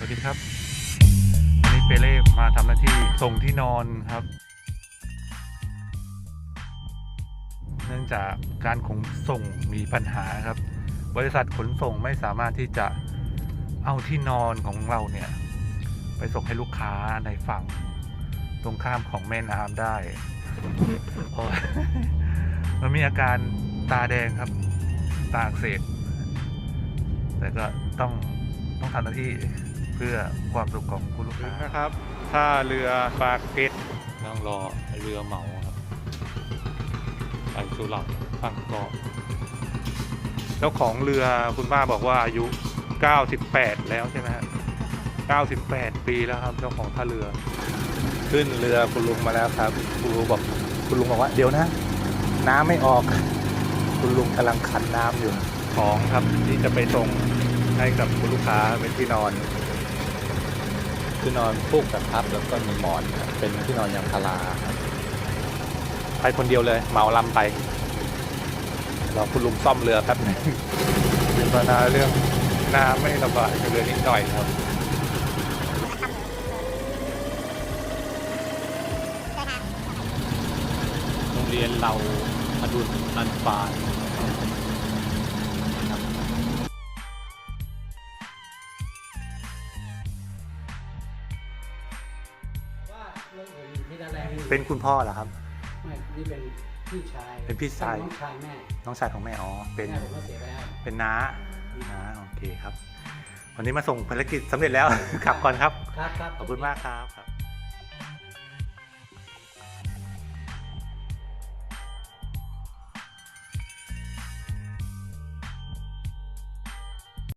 สวัสดีครับวันนี้เปเล่มาทำหน้าที่ส่งที่นอนครับ เนื่องจากการขนส่งมีปัญหาครับ บริษัทขนส่งไม่สามารถที่จะเอาที่นอนของเราเนี่ย ไปส่งให้ลูกค้าในฝั่งตรงข้ามของแม่น้ำได้มันมีอาการตาแดงครับ ตาอักเสบแต่ก็ต้องต้องทำหน้าที่ เพื่อความสุขของคุณลูกค้านะครับท่าเรือปากเกร็ดต้องรอเรือเหมาครับไปสุเหร่าฝั่งเกาะเจ้าของเรือคุณป้าบอกว่าอายุ 98 แล้วใช่ไหมฮะ98 ปีแล้วครับเจ้าของท่าเรือ ขึ้นเรือคุณลุงมาแล้วครับคุณลุงบอกคุณลุงบอกว่าเดี๋ยวนะ น้ำไม่ออก คุณลุงกำลังคันน้ำอยู่ของครับที่จะไปส่งให้กับคุณลูกค้าเป็นที่นอน ที่นอนฟูกกับพับแล้วก็มีหมอนครับเป็นที่นอนยางพาราครับไปคนเดียวเลยเหมาลำไปรอคุณลุงซ่อมเรือแป๊บหนึงมีปัญหาเรื่องน้ำไม่ระบายกับเรือนิดหน่อยครับโรงเรียนเราอดุลนันฟาน รื่องอื่นอยู่ที่นั่นแหละเป็นคุณพ่อเหรอครับ ไม่นี่เป็นพี่ชายเป็นพี่ชาย น้องชายแม่น้องชายของแม่อ๋อเป็นแม่ผมก็เสียไปแล้วเป็นน้าน้าโอเคครับ วันนี้มาส่งภารกิจสำเร็จแล้วกลับก่อนครับ ครับครับ ขอบคุณมากครับครับ